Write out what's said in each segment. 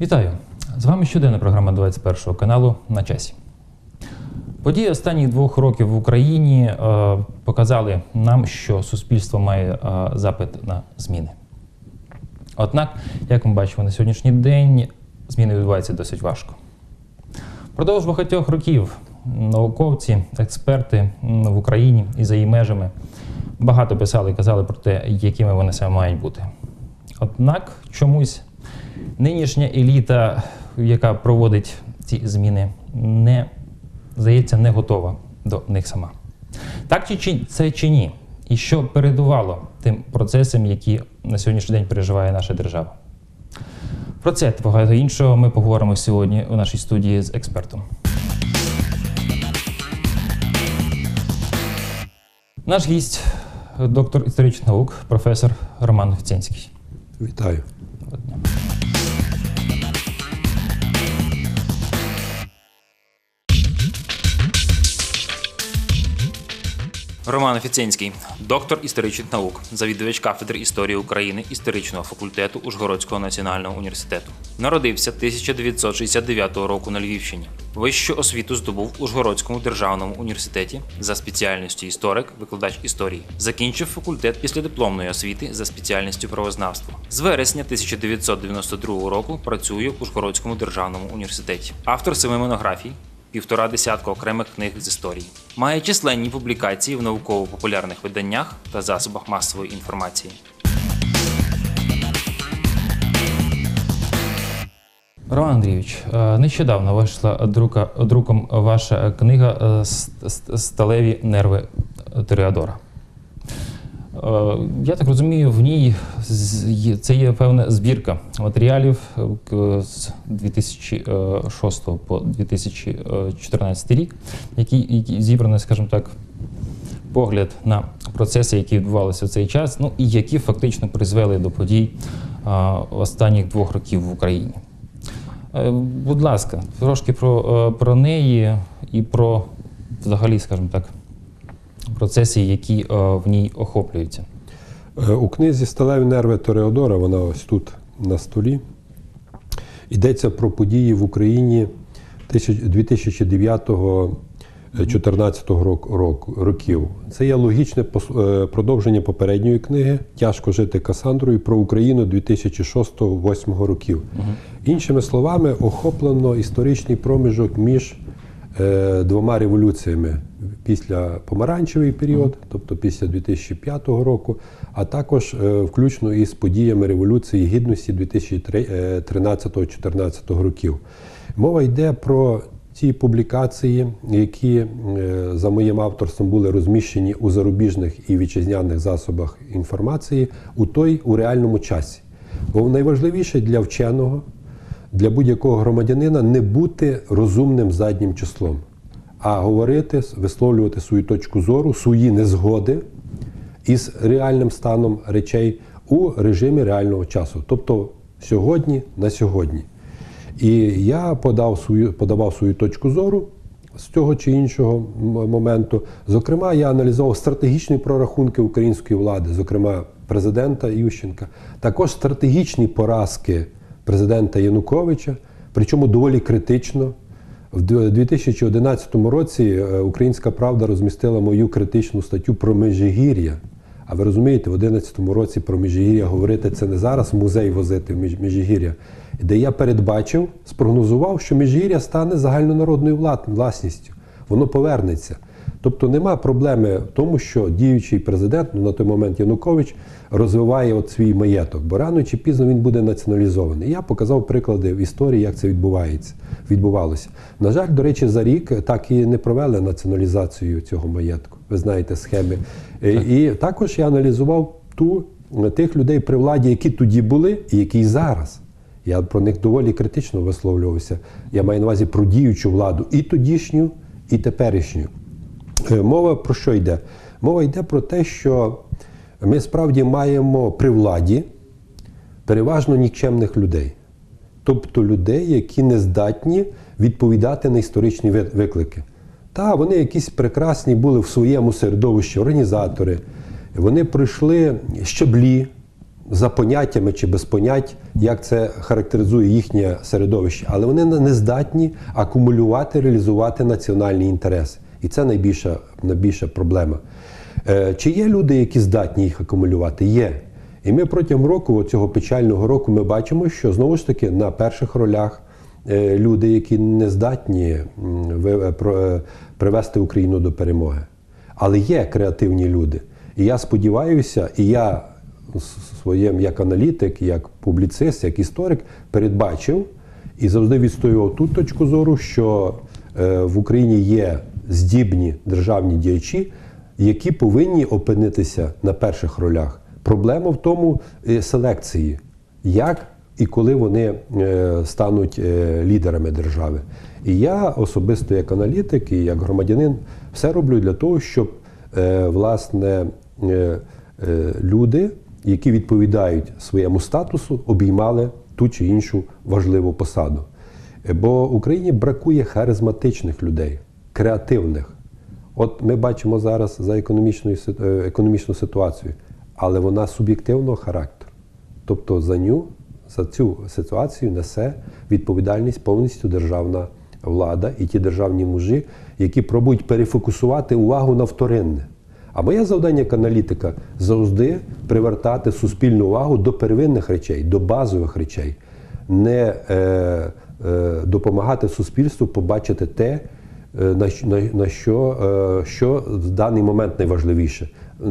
Вітаю! З вами щоденна програма 21 каналу на часі. Події останніх двох років в Україні е, показали нам, що суспільство має е, запит на зміни. Однак, як ми бачимо на сьогоднішній день, зміни відбуваються досить важко. Впродовж багатьох років науковці, експерти в Україні і за її межами багато писали і казали про те, якими вони саме мають бути. Однак чомусь нинішня еліта, яка проводить ці зміни, не здається, не готова до них сама. Так чи це чи ні? І що передувало тим процесам, які на сьогоднішній день переживає наша держава? Про це та багато іншого ми поговоримо сьогодні у нашій студії з експертом. Наш гість, доктор історичних наук, професор Роман Офіцінський. Вітаю. Роман Офіцинський, доктор історичних наук, завідувач кафедри історії України історичного факультету Ужгородського національного університету. Народився 1969 року на Львівщині. Вищу освіту здобув у Ужгородському державному університеті за спеціальністю історик, викладач історії. Закінчив факультет післядипломної освіти за спеціальністю правознавство. З вересня 1992 року працює в Ужгородському державному університеті. Автор семи монографій, півтора десятка окремих книг з історії. Має численні публікації в науково-популярних виданнях та засобах масової інформації. Роман Андрійович, е, нещодавно вийшла друка, друком ваша книга е, «С- с- Сталеві нерви Тореадора. Е, Я так розумію, в ній це є певна збірка матеріалів е, з 2006 по 2014 рік, які зібрані, скажімо так, погляд на процеси, які відбувалися в цей час, ну і які фактично призвели до подій останніх двох років в Україні. Е, Будь ласка, трошки про, е, про неї і про взагалі, скажімо так, процеси, які е, в ній охоплюються. Е, У книзі Сталеві нерви Тореодора, вона ось тут на столі. Йдеться про події в Україні 2009-2014 року, років. Це є логічне е, продовження попередньої книги Тяжко жити Касандрою про Україну 2006-2008 років. Іншими словами, охоплено історичний проміжок між е, двома революціями після помаранчевий період, тобто після 2005 року, а також е, включно із подіями Революції Гідності 2013-2014 років. Мова йде про ті публікації, які е, за моїм авторством були розміщені у зарубіжних і вітчизняних засобах інформації у той у реальному часі. Бо найважливіше для вченого для будь-якого громадянина не бути розумним заднім числом, а говорити, висловлювати свою точку зору, свої незгоди із реальним станом речей у режимі реального часу, тобто сьогодні на сьогодні. І я подав свою, подавав свою точку зору з цього чи іншого моменту. Зокрема, я аналізував стратегічні прорахунки української влади, зокрема президента Ющенка, також стратегічні поразки президента Януковича, причому доволі критично. В 2011 році е, Українська Правда розмістила мою критичну статтю про Межигір'я. А ви розумієте, в 2011 році про Межигір'я говорити це не зараз музей возити в Меж- Межигір'я, де я передбачив, спрогнозував, що Межигір'я стане загальнонародною власністю. Воно повернеться. Тобто нема проблеми в тому, що діючий президент, ну на той момент Янукович, розвиває от свій маєток, бо рано чи пізно він буде націоналізований. Я показав приклади в історії, як це відбувається, відбувалося. На жаль, до речі, за рік так і не провели націоналізацію цього маєтку. Ви знаєте схеми. Е, І також я аналізував ту тих людей при владі, які тоді були, і які й зараз. Я про них доволі критично висловлювався. Я маю на увазі про діючу владу і тодішню, і теперішню. Е, Мова про що йде? Мова йде про те, що ми справді маємо при владі переважно нікчемних людей. Тобто людей, які не здатні відповідати на історичні виклики. Та вони якісь прекрасні були в своєму середовищі, організатори. Вони пройшли щаблі за поняттями чи без понять, як це характеризує їхнє середовище, але вони не здатні акумулювати, реалізувати національні інтереси. І це найбільша, найбільша проблема. Е, Чи є люди, які здатні їх акумулювати? Є. І ми протягом року, цього печального року, ми бачимо, що знову ж таки на перших ролях е, люди, які не здатні е, привести Україну до перемоги. Але є креативні люди. І я сподіваюся, і я с- своїм як аналітик, як публіцист, як історик передбачив і завжди відстоював ту точку зору, що в Україні є здібні державні діячі, які повинні опинитися на перших ролях. Проблема в тому е, селекції, як і коли вони е, стануть е, лідерами держави. І я особисто як аналітик і як громадянин все роблю для того, щоб власне люди, які відповідають своєму статусу, обіймали ту чи іншу важливу посаду. Бо Україні бракує харизматичних людей, креативних. От ми бачимо зараз за економічною е, економічну ситуацію, але вона суб'єктивного характеру. Тобто за ню, за цю ситуацію несе відповідальність повністю державна влада і ті державні мужі, які пробують перефокусувати увагу на вторинне. А моє завдання як аналітика завжди привертати суспільну увагу до первинних речей, до базових речей, не е, е, допомагати суспільству побачити те, на, на, на що, е, що в даний момент найважливіше.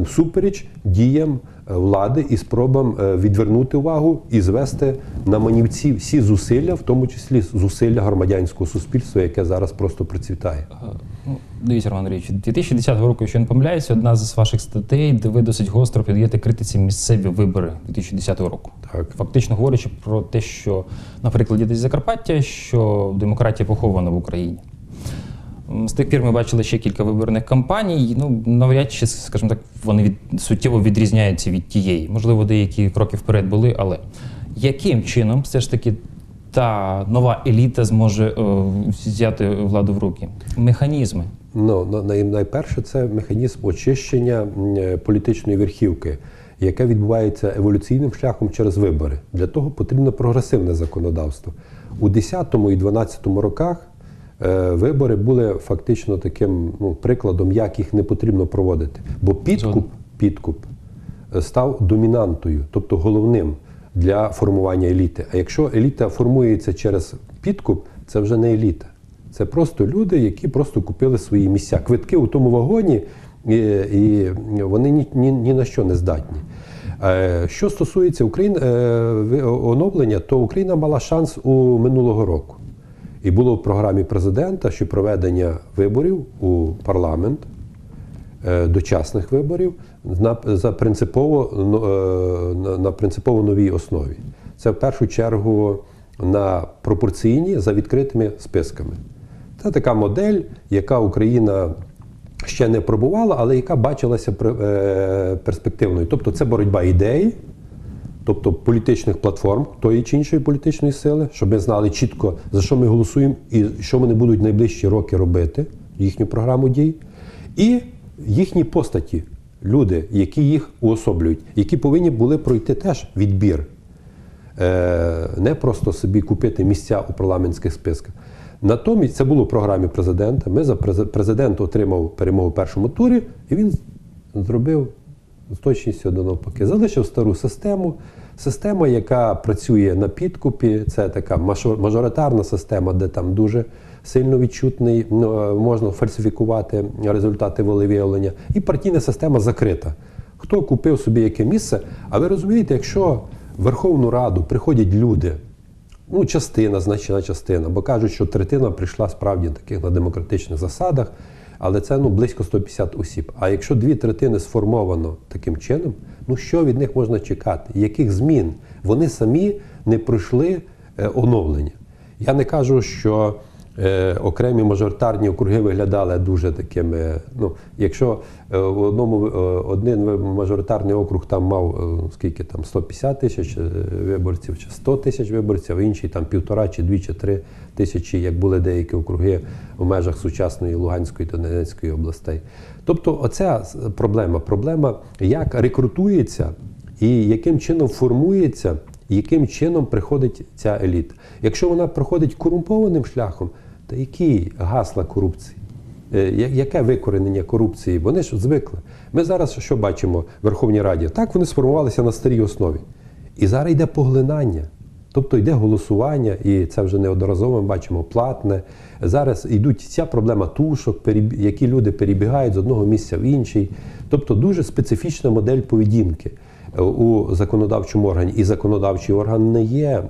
Супереч діям е, влади і спробам е, відвернути увагу і звести на манівці всі зусилля, в тому числі зусилля громадянського суспільства, яке зараз просто процвітає. Ну, дивіться, Роман Андрійович, 2010 року, якщо не помиляюся, одна з ваших статей, де ви досить гостро піддаєте критиці місцеві вибори 2010 року. Так. Фактично говорячи про те, що, наприклад, десь Закарпаття, що демократія похована в Україні. З тих пір ми бачили ще кілька виборних кампаній. Ну, навряд чи, скажімо так, вони від, суттєво відрізняються від тієї. Можливо, деякі кроки вперед були, але яким чином все ж таки та нова еліта зможе е, взяти владу в руки? Механізми. Ну, най- найперше, це механізм очищення е, політичної верхівки, яке відбувається еволюційним шляхом через вибори. Для того потрібно прогресивне законодавство. У 10 і 12 роках вибори були фактично таким ну, прикладом, як їх не потрібно проводити. Бо підкуп, підкуп е, став домінантою, тобто головним для формування еліти. А якщо еліта формується через підкуп, це вже не еліта. Це просто люди, які просто купили свої місця. Квитки у тому вагоні, і, і вони ні, ні, ні на що не здатні. Е, Що стосується України, е, оновлення, то Україна мала шанс у минулого року. І було в програмі президента, що проведення виборів у парламент, е, дочасних виборів на, за принципово, ну, е, на, принципово новій основі. Це в першу чергу на пропорційні за відкритими списками. Це така модель, яка Україна ще не пробувала, але яка бачилася е, перспективною. Тобто це боротьба ідеї, тобто політичних платформ тої чи іншої політичної сили, щоб ми знали чітко, за що ми голосуємо і що вони будуть найближчі роки робити, їхню програму дій, і їхні постаті, люди, які їх уособлюють, які повинні були пройти теж відбір. Е, Не просто собі купити місця у парламентських списках. Натомість це було в програмі президента. Ми за президент отримав перемогу в першому турі, і він зробив з точністю до навпаки. Залишив стару систему. Система, яка працює на підкупі, це така мажор- мажоритарна система, де там дуже сильно відчутний, ну, е, можна фальсифікувати результати волевиявлення. І партійна система закрита. Хто купив собі яке місце? А ви розумієте, якщо в Верховну Раду приходять люди, ну, частина, значна частина, бо кажуть, що третина прийшла справді таких на демократичних засадах, але це ну, близько 150 осіб. А якщо дві третини сформовано таким чином, ну що від них можна чекати? Яких змін? Вони самі не пройшли е, оновлення. Я не кажу, що окремі мажоритарні округи виглядали дуже такими. Ну, якщо е, в одному е, один мажоритарний округ там мав е, скільки там 150 тисяч е, виборців чи 100 тисяч виборців, а інший там півтора чи дві чи три тисячі, як були деякі округи в межах сучасної Луганської та Донецької областей. Тобто, оця проблема, проблема, як рекрутується і яким чином формується, яким чином приходить ця еліта. Якщо вона приходить корумпованим шляхом, то які гасла корупції? Е, Яке викоренення корупції? Вони ж звикли. Ми зараз що бачимо в Верховній Раді? Так вони сформувалися на старій основі. І зараз йде поглинання. Тобто йде голосування, і це вже неодноразово ми бачимо платне. Зараз йдуть ця проблема тушок, які люди перебігають з одного місця в інший. Тобто дуже специфічна модель поведінки е, у законодавчому органі. І законодавчий орган не є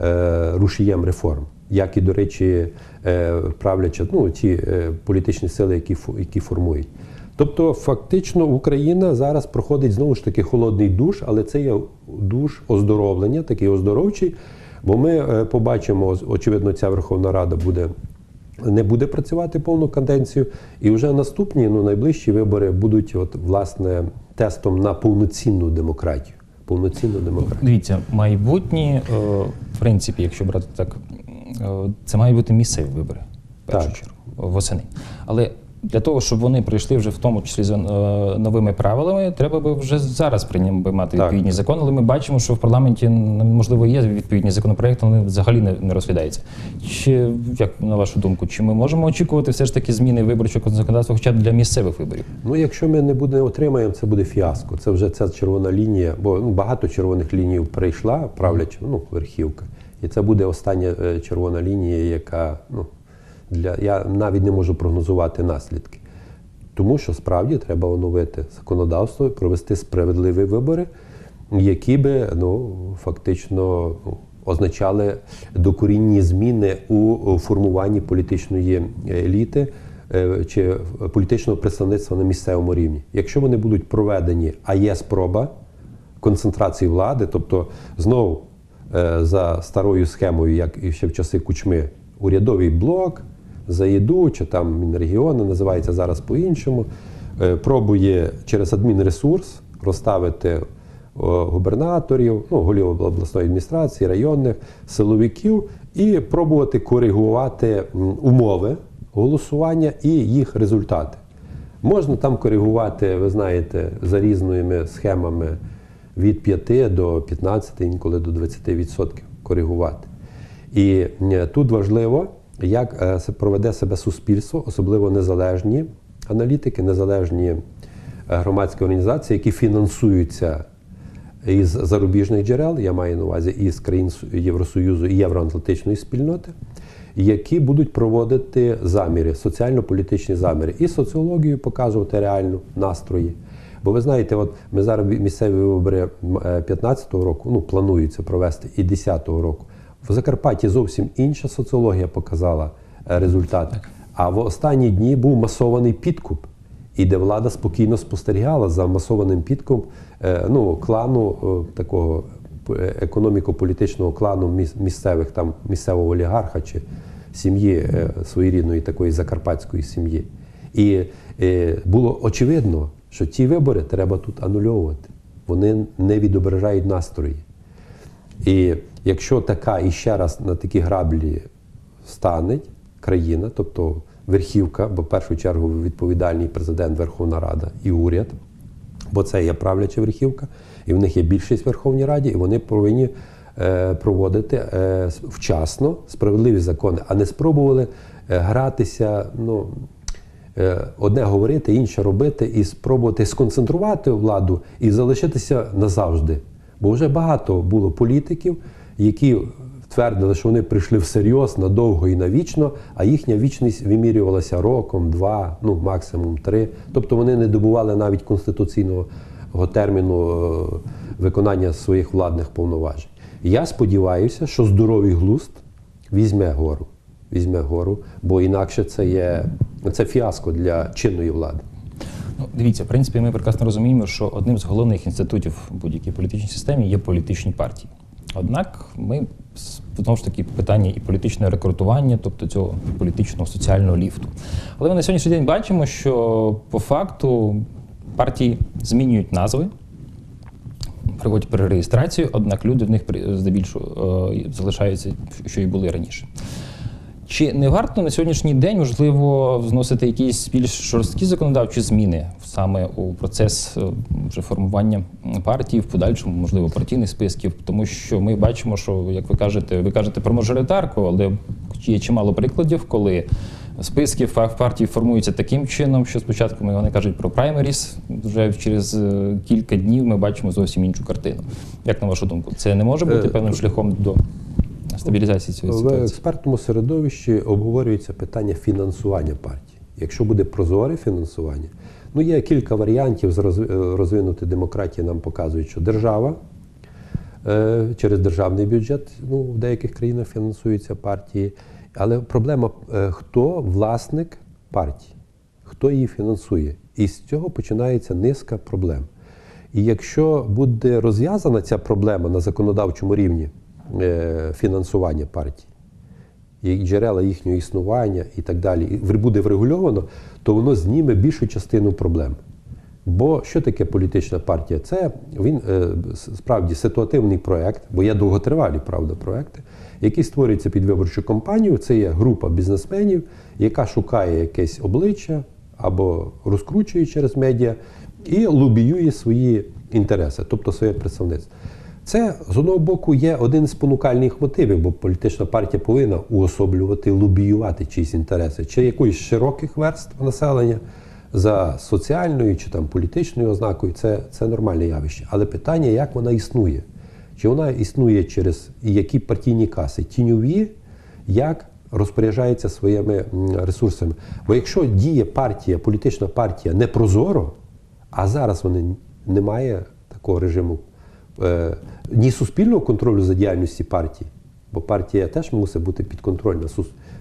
е, рушієм реформ, як і, до речі, е, правляча ну, ті е, політичні сили, які, які формують. Тобто, фактично, Україна зараз проходить знову ж таки холодний душ, але це є душ оздоровлення, такий оздоровчий. Бо ми е, побачимо, очевидно, ця Верховна Рада буде. Не буде працювати повну каденцію, і вже наступні, ну найближчі вибори будуть, от власне, тестом на повноцінну демократію. Повноцінну демократію. Дивіться, майбутні, в принципі, якщо брати так, це мають бути місцеві вибори, в першу Так. чергу, восени. Але для того, щоб вони прийшли вже в тому числі за е, новими правилами, треба би вже зараз прийняти би мати Так. відповідні закони. Але ми бачимо, що в парламенті можливо є відповідні законопроекти, вони взагалі не, не розглядаються. Чи як на вашу думку, чи ми можемо очікувати все ж таки зміни виборчого законодавства, хоча б для місцевих виборів? Ну, якщо ми не буде отримаємо, це буде фіаско. Це вже ця червона лінія, бо ну, багато червоних ліній прийшла, правляча, ну, верхівка. І це буде остання е, червона лінія, яка ну, для я навіть не можу прогнозувати наслідки. Тому що справді треба оновити законодавство, провести справедливі вибори, які би ну, фактично ну, означали докорінні зміни у формуванні політичної еліти е, чи політичного представництва на місцевому рівні. Якщо вони будуть проведені, а є спроба концентрації влади, тобто знову за старою схемою, як і ще в часи кучми, урядовий блок за їду, чи там Мінрегіони називається зараз по-іншому, е, пробує через адмінресурс розставити губернаторів, ну, голів обласної адміністрації, районних, силовиків і пробувати коригувати умови голосування і їх результати. Можна там коригувати, ви знаєте, за різними схемами від 5 до 15, інколи до 20% коригувати. І е, тут важливо, як е, проведе себе суспільство, особливо незалежні аналітики, незалежні е, громадські організації, які фінансуються із зарубіжних джерел, я маю на увазі із країн Євросоюзу і Євроатлантичної спільноти, які будуть проводити заміри, соціально-політичні заміри, і соціологію показувати реальну настрої. Бо ви знаєте, от ми зараз місцеві вибори 15-го року, ну планується провести і 10-го року. В Закарпатті зовсім інша соціологія показала е, результати. А в останні дні був масований підкуп, і де влада спокійно спостерігала за масованим підкупом е, ну, клану е, такого е, економіко-політичного клану місцевих там місцевого олігарха чи сім'ї е, своєрідної такої закарпатської сім'ї. І е, було очевидно, що ті вибори треба тут анульовувати. Вони не відображають настрої. І якщо така і ще раз на такі граблі стане країна, тобто верхівка, бо в першу чергу відповідальний президент Верховна Рада і уряд, бо це є правляча верхівка, і в них є більшість в Верховній Раді, і вони повинні е, проводити е, вчасно справедливі закони, а не спробували е, гратися. Ну, одне говорити, інше робити, і спробувати сконцентрувати владу і залишитися назавжди. Бо вже багато було політиків, які твердили, що вони прийшли всерйоз надовго і навічно, а їхня вічність вимірювалася роком, два, ну максимум три. Тобто вони не добували навіть конституційного терміну е, виконання своїх владних повноважень. Я сподіваюся, що здоровий глузд візьме гору. Візьме гору, бо інакше це є це фіаско для чинної влади. Ну, дивіться, в принципі, ми прекрасно розуміємо, що одним з головних інститутів будь-якій політичній системі є політичні партії. Однак ми знову ж таки питання і політичного рекрутування, тобто цього політичного соціального ліфту. Але ми на сьогоднішній день бачимо, що по факту партії змінюють назви, проводять перереєстрацію, однак люди в них здебільшого е, залишаються, що і були раніше. Чи не варто на сьогоднішній день можливо вносити якісь більш жорсткі законодавчі зміни саме у процес е, вже формування партії, в подальшому, можливо, партійних списків, тому що ми бачимо, що як ви кажете, ви кажете про мажоритарку, але є чимало прикладів, коли списки партії формуються таким чином, що спочатку вони кажуть про праймеріс, вже через е, кілька днів ми бачимо зовсім іншу картину. Як на вашу думку, це не може бути Е, певним шляхом до стабілізації цієї В експертному середовищі обговорюється питання фінансування партії. Якщо буде прозоре фінансування, ну є кілька варіантів з е, розвинути демократії. Нам показують, що держава е, через державний бюджет ну, в деяких країнах фінансуються партії. Але проблема, е, хто власник партії, хто її фінансує. І з цього починається низка проблем. І якщо буде розв'язана ця проблема на законодавчому рівні фінансування партій, і джерела їхнього існування і так далі, і буде врегульовано, то воно зніме більшу частину проблем. Бо що таке політична партія? Це він е, справді ситуативний проект, бо є довготривалі, правда, проекти, які створюються під виборчу кампанію. Це є група бізнесменів, яка шукає якесь обличчя або розкручує через медіа і лобіює свої інтереси, тобто своє представництво. Це з одного боку є один з спонукальних мотивів, бо політична партія повинна уособлювати, лобіювати чиїсь інтереси, чи якоїсь широких верств населення за соціальною чи там політичною ознакою. Це, це нормальне явище. Але питання, як вона існує? Чи вона існує через які партійні каси? Тіньові, як розпоряджається своїми ресурсами? Бо якщо діє партія, політична партія не прозоро, а зараз вони немає такого режиму ні суспільного контролю за діяльністю партії, бо партія теж мусить бути підконтрольна,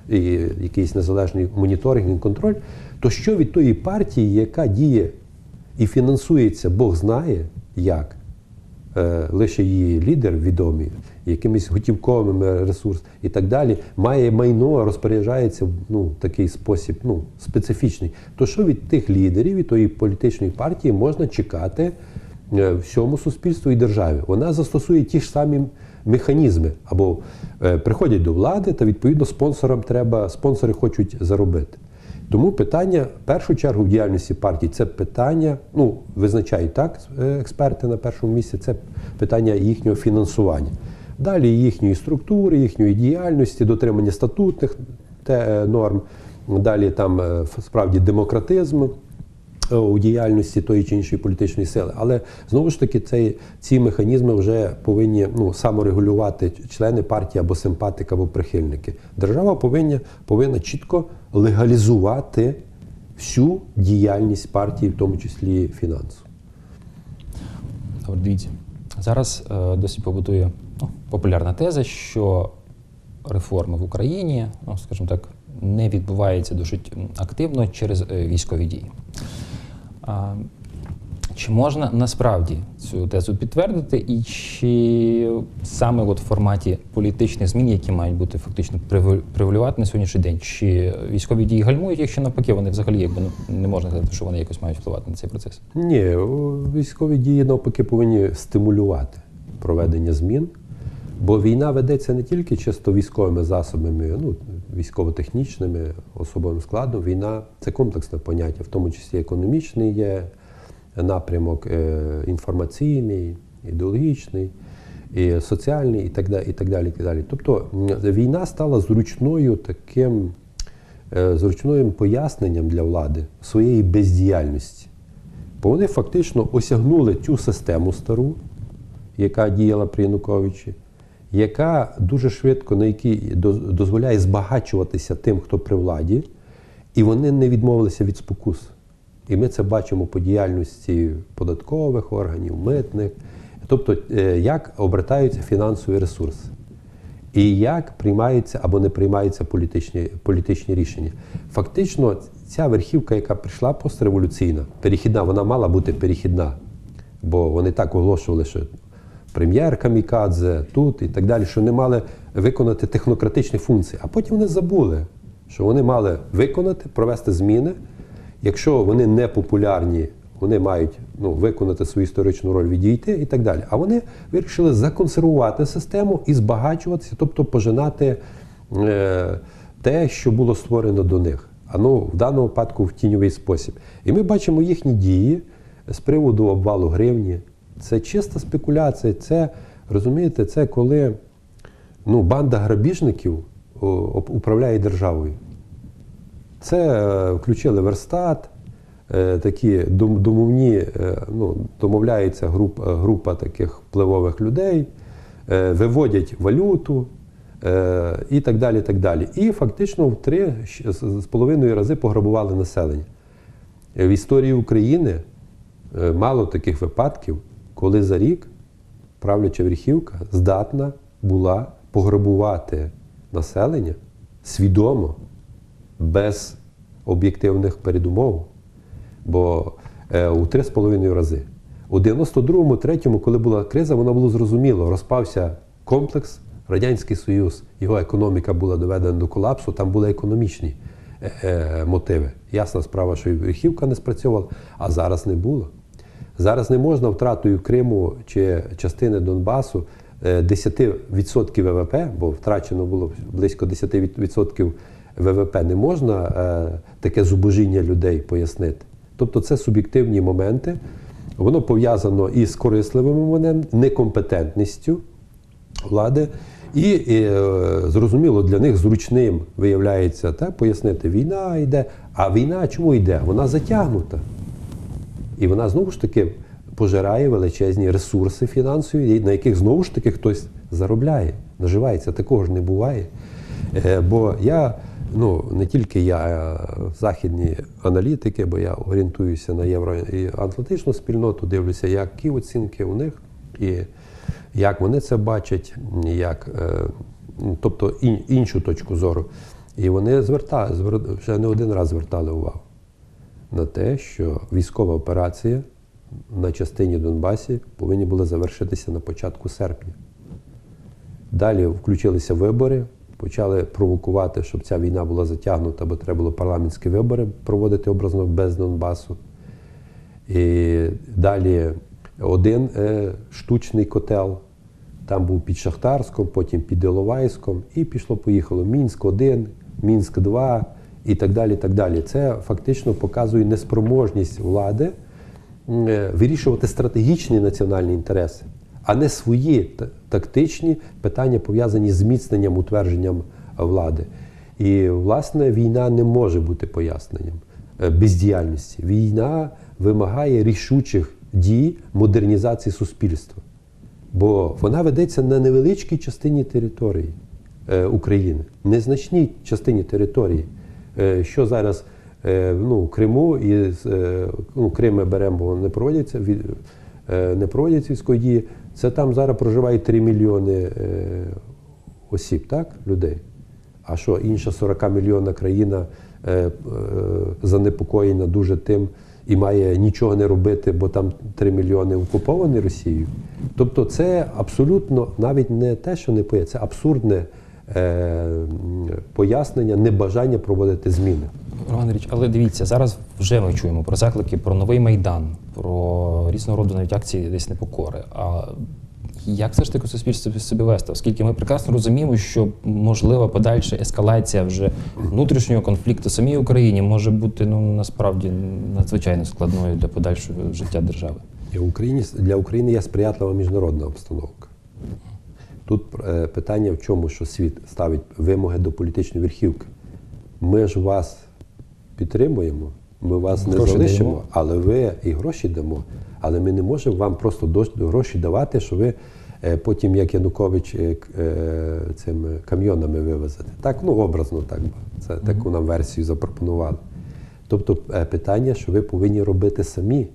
і якийсь незалежний моніторинг і контроль, то що від тої партії, яка діє і фінансується, Бог знає як, е, лише її лідер відомий, якимись готівковими ресурсами і так далі, має майно, розпоряджається в ну, такий спосіб ну, специфічний. То що від тих лідерів, від тої політичної партії можна чекати е, всьому суспільству і державі? Вона застосує ті ж самі механізми або е, приходять до влади, та відповідно спонсорам треба, спонсори хочуть заробити. Тому питання, в першу чергу, в діяльності партії це питання, ну, визначають так е, експерти на першому місці, це питання їхнього фінансування. Далі їхньої структури, їхньої діяльності, дотримання статутних е, норм, далі там е, справді демократизм е, у діяльності тої чи іншої політичної сили. Але знову ж таки, цей, ці механізми вже повинні ну, саморегулювати члени партії або симпатики, або прихильники. Держава повинна, повинна чітко легалізувати всю діяльність партії, в тому числі фінансову. Добре, дивіться. Зараз е, досить побутує ну, популярна теза, що реформи в Україні, ну, скажімо так, не відбуваються досить активно через е, військові дії. Чи можна насправді цю тезу підтвердити, і чи саме от в форматі політичних змін, які мають бути фактично приве- на сьогоднішній день, чи військові дії гальмують, якщо навпаки вони взагалі якби ну, не можна сказати, що вони якось мають впливати на цей процес? Ні, військові дії навпаки повинні стимулювати проведення змін, бо війна ведеться не тільки чисто військовими засобами, ну, військово-технічними, особовим складом. Війна це комплексне поняття, в тому числі економічний є напрямок, е, інформаційний, ідеологічний, і соціальний, і так далі. І так далі, і так далі. Тобто війна стала зручною таким е, зручним поясненням для влади своєї бездіяльності. Бо вони фактично осягнули цю систему стару, яка діяла при Януковичі, яка дуже швидко на якій дозволяє збагачуватися тим, хто при владі, і вони не відмовилися від спокус. І ми це бачимо по діяльності податкових органів, митних, тобто е, як обертаються фінансові ресурси. І як приймаються або не приймаються політичні, політичні рішення. Фактично, ця верхівка, яка прийшла постреволюційна, перехідна, вона мала бути перехідна. Бо вони так оголошували, що прем'єр Камікадзе тут і так далі, що вони мали виконати технократичні функції. А потім вони забули, що вони мали виконати, провести зміни. Якщо вони не популярні, вони мають ну, виконати свою історичну роль, відійти і так далі. А вони вирішили законсервувати систему і збагачуватися, тобто пожинати е, те, що було створено до них. а ну, в даному випадку в тіньовий спосіб. І ми бачимо їхні дії з приводу обвалу гривні. Це чиста спекуляція. Це, розумієте, це коли ну, банда грабіжників управляє державою. Це е, включили верстат, е, такі домовні, е, ну, домовляється груп, е, група таких впливових людей, виводять валюту і так далі. так далі. І фактично в три з половиною рази пограбували населення. В історії України мало таких випадків, коли за рік правляча верхівка здатна була пограбувати населення свідомо, без об'єктивних передумов. Бо е, у три з половиною рази. У 92-му, 3-му, коли була криза, воно було зрозуміло. Розпався комплекс, Радянський Союз, його економіка була доведена до колапсу, там були економічні е, е, мотиви. Ясна справа, що і верхівка не спрацьовувала, а зараз не було. Зараз не можна втратою Криму чи частини Донбасу е, 10% ВВП, бо втрачено було близько 10% ВВП, не можна е, таке зубожіння людей пояснити. Тобто це суб'єктивні моменти, воно пов'язано із корисливими моментами, некомпетентністю влади. І, і е, зрозуміло, для них зручним виявляється так, пояснити, війна йде. А війна чому йде? Вона затягнута. І вона знову ж таки пожирає величезні ресурси фінансові, на яких знову ж таки хтось заробляє, наживається. Такого ж не буває. Е, Бо я, ну не тільки я, а західні аналітики, бо я орієнтуюся на євроатлантичну спільноту, дивлюся, які оцінки у них і як вони це бачать, як, е, тобто іншу точку зору. І вони зверта, звер- вже не один раз звертали увагу на те, що військова операція на частині Донбасі повинні були завершитися на початку серпня. Далі включилися вибори, почали провокувати, щоб ця війна була затягнута, бо треба було парламентські вибори проводити образно без Донбасу. І далі один е, штучний котел. Там був під Шахтарськом, потім під Іловайськом, і пішло-поїхало. Мінськ 1, Мінськ 2 і так далі. так далі. Це фактично показує неспроможність влади е, вирішувати стратегічні національні інтереси, а не свої тактичні питання, пов'язані з зміцненням, утвердженням влади. І, власне, війна не може бути поясненням е, бездіяльності. Війна вимагає рішучих дій модернізації суспільства. Бо вона ведеться на невеличкій частині території е, України, незначній частині території. Е, що зараз е, ну, в Криму і е, ну, Крим ми беремо, бо не проводяться від, не проводяться військові дії. Це там зараз проживають 3 мільйони осіб, так, людей. А що інша 40 мільйонна країна занепокоєна дуже тим і має нічого не робити, бо там 3 мільйони окуповані Росією. Тобто це абсолютно навіть не те, що не поє, це абсурдне пояснення, небажання проводити зміни. Роман Ігорович, але дивіться, зараз вже ми чуємо про заклики, про новий майдан, про різного роду навіть акції десь непокори. А як все ж таки суспільство себе вести? Оскільки ми прекрасно розуміємо, що можлива подальша ескалація вже внутрішнього конфлікту в самій Україні може бути ну насправді надзвичайно складною для подальшого життя держави. І в Україні, для України є сприятлива міжнародна обстановка. Тут е, питання в чому, що світ ставить вимоги до політичної верхівки. Ми ж вас підтримуємо, ми вас не Гроші залишимо, даємо. але ви і гроші дамо. Але ми не можемо вам просто гроші давати, що ви е, потім, як Янукович, е, цими камйонами вивезете. Так, ну образно так. Це таку нам версію запропонували. Тобто питання, що ви повинні робити самі.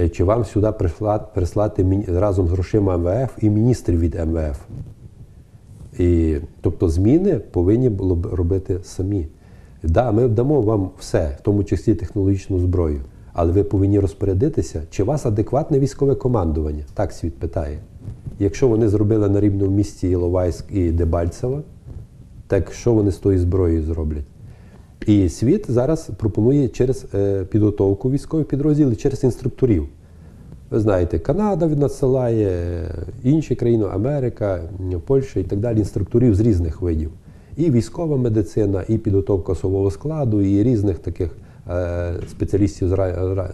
Е, Чи вам сюди присла- прислати разом з грошима МВФ і міністрів від МВФ? І, тобто зміни повинні було б робити самі. Да, ми дамо вам все, в тому числі технологічну зброю, але ви повинні розпорядитися, чи у вас адекватне військове командування? Так світ питає. Якщо вони зробили на рівному місці Іловайськ і Дебальцево, так що вони з тою зброєю зроблять? І світ зараз пропонує через е, підготовку військових підрозділів, через інструкторів. Ви знаєте, Канада надсилає, е, інші країни, Америка, Польща і так далі, інструкторів з різних видів. І військова медицина, і підготовка особового складу, і різних таких е, спеціалістів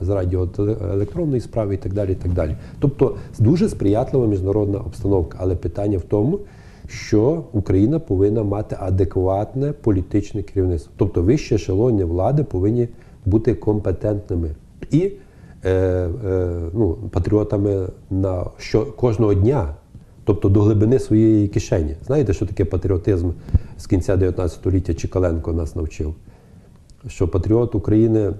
з радіоелектронної справи і так далі. І так далі. Тобто дуже сприятлива міжнародна обстановка. Але питання в тому, що Україна повинна мати адекватне політичне керівництво. Тобто вище ешелони влади повинні бути компетентними і е, е, ну, патріотами на що кожного дня, тобто до глибини своєї кишені. Знаєте, що таке патріотизм з кінця 19 століття Чикаленко нас навчив? Що патріот України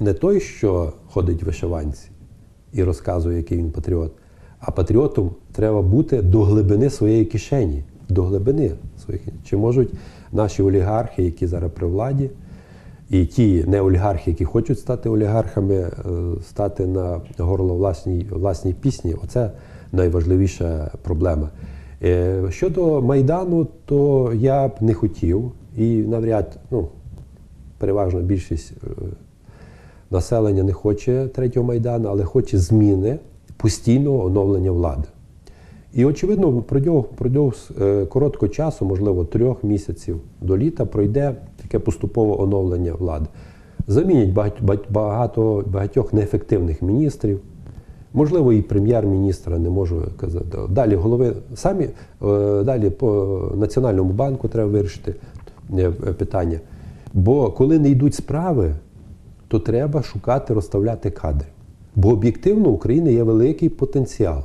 не той, що ходить в вишиванці і розказує, який він патріот, а патріотом треба бути до глибини своєї кишені. До глибини своїх. Чи можуть наші олігархи, які зараз при владі, і ті не олігархи, які хочуть стати олігархами, е, стати на горло власній, власній пісні, оце найважливіша проблема. Е, Щодо Майдану, то я б не хотів і навряд, ну, переважна більшість е, населення не хоче третього майдану, але хоче зміни постійного оновлення влади. І очевидно, впродовж, впродовж е, короткого часу, можливо, трьох місяців до літа, пройде таке поступове оновлення влади. Замінять бать- багато багатьох неефективних міністрів. Можливо, і прем'єр-міністра не можу казати. Далі голови самі е, далі по Національному банку треба вирішити е, питання. Бо коли не йдуть справи, то треба шукати, розставляти кадри. Бо об'єктивно у України є великий потенціал.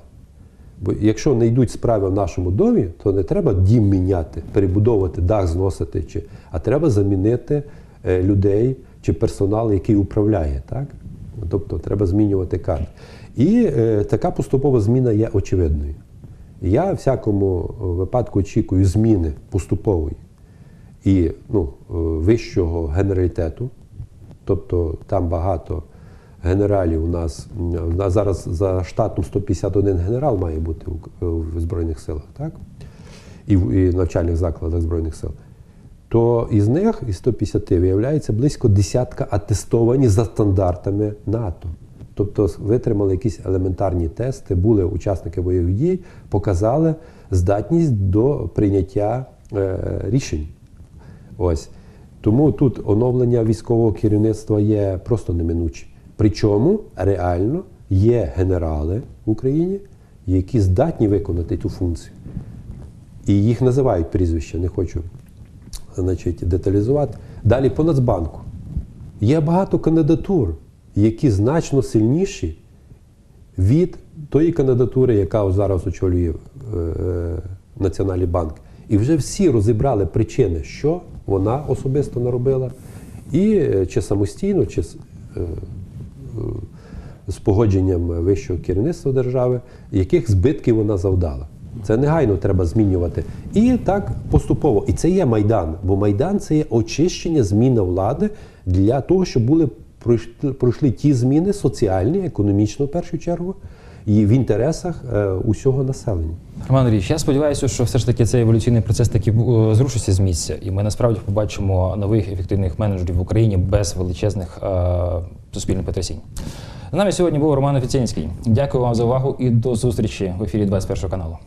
Бо якщо не йдуть справи в нашому домі, то не треба дім міняти, перебудовувати, дах зносити, чи, а треба замінити е, людей чи персонал, який управляє. Так? Тобто треба змінювати кадр. І е, така поступова зміна є очевидною. Я в всякому випадку очікую зміни поступової і ну, е, вищого генералітету. Тобто там багато генералів у нас. зараз за штатом 151 генерал має бути в Збройних силах, так? І в і навчальних закладах Збройних сил. То із них, із 150, виявляється близько десятка атестовані за стандартами НАТО. Тобто витримали якісь елементарні тести, були учасники бойових дій, показали здатність до прийняття е, рішень. Ось. Тому тут оновлення військового керівництва є просто неминуче. Причому реально є генерали в Україні, які здатні виконати ту функцію. І їх називають прізвища, не хочу значить, деталізувати. Далі по Нацбанку. Є багато кандидатур, які значно сильніші від тої кандидатури, яка зараз очолює е, е, Національний банк. І вже всі розібрали причини, що вона особисто наробила, і е, чи самостійно, чи з, погодженням вищого керівництва держави, яких збитків вона завдала. Це негайно треба змінювати. І так поступово. І це є Майдан. Бо Майдан це є очищення, зміна влади для того, щоб були пройшли ті зміни соціальні, економічно в першу чергу, і в інтересах е, усього населення. Роман Андрійович, я сподіваюся, що все ж таки цей еволюційний процес таки е, зрушиться з місця, і ми насправді побачимо нових ефективних менеджерів в Україні без величезних е, суспільних потрясінь. З нами сьогодні був Роман Офіцінський. Дякую вам за увагу і до зустрічі в ефірі 21 каналу.